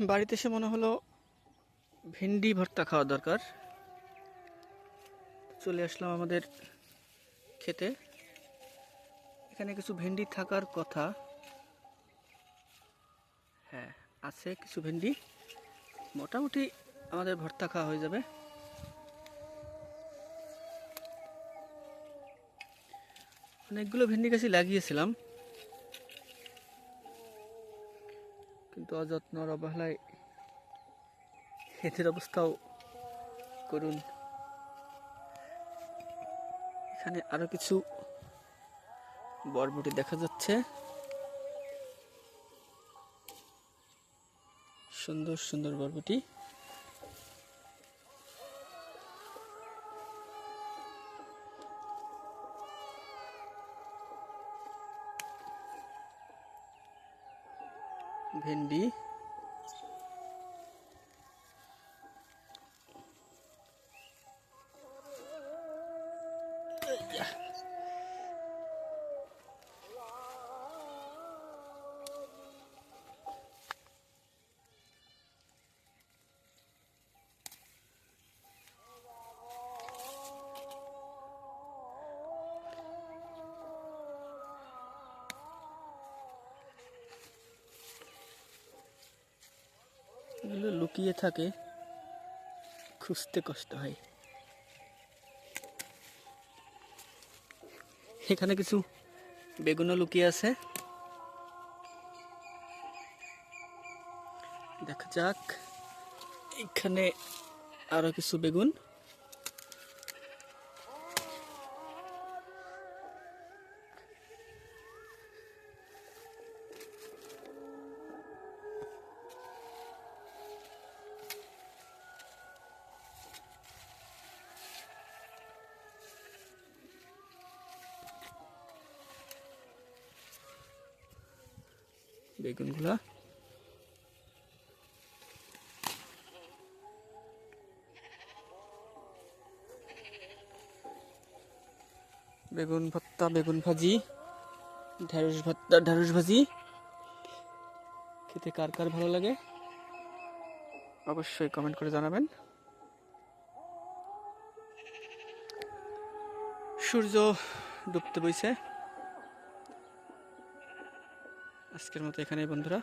বাড়িতে এসে মনে হলো ভেন্ডি ভর্তা খাওয়া দরকার। চলে আসলাম আমাদের খেতে। এখানে কিছু ভেন্ডি থাকার কথা। হ্যাঁ আছে কিছু ভেন্ডি। মোটামুটি আমাদের ভর্তা খাওয়া হয়ে যাবে। অনেকগুলো ভেন্ডি গাছই লাগিয়েছিলাম। কিন্তু অযত্ন আর অবহেলায় খেতের অবস্থাও করুন। এখানে আরও কিছু বরবটি দেখা যাচ্ছে। সুন্দর সুন্দর বরবটি। ভেন্ডি। এগুলো লুকিয়ে থাকে, খুঁজতে কষ্ট হয়। এখানে কিছু বেগুনও লুকিয়ে আছে। দেখা যাক, এখানে আরও কিছু বেগুন। বেগুনগুলা। বেগুন ভর্তা, বেগুন ভাজি, ঢেঁড়স ভর্তা, ঢেঁড়স ভাজি। খেতে কার কার ভালো লাগে? অবশ্যই কমেন্ট করে জানাবেন। সূর্য ডুবতে বইছে। আজকের মতো এখানেই বন্ধুরা।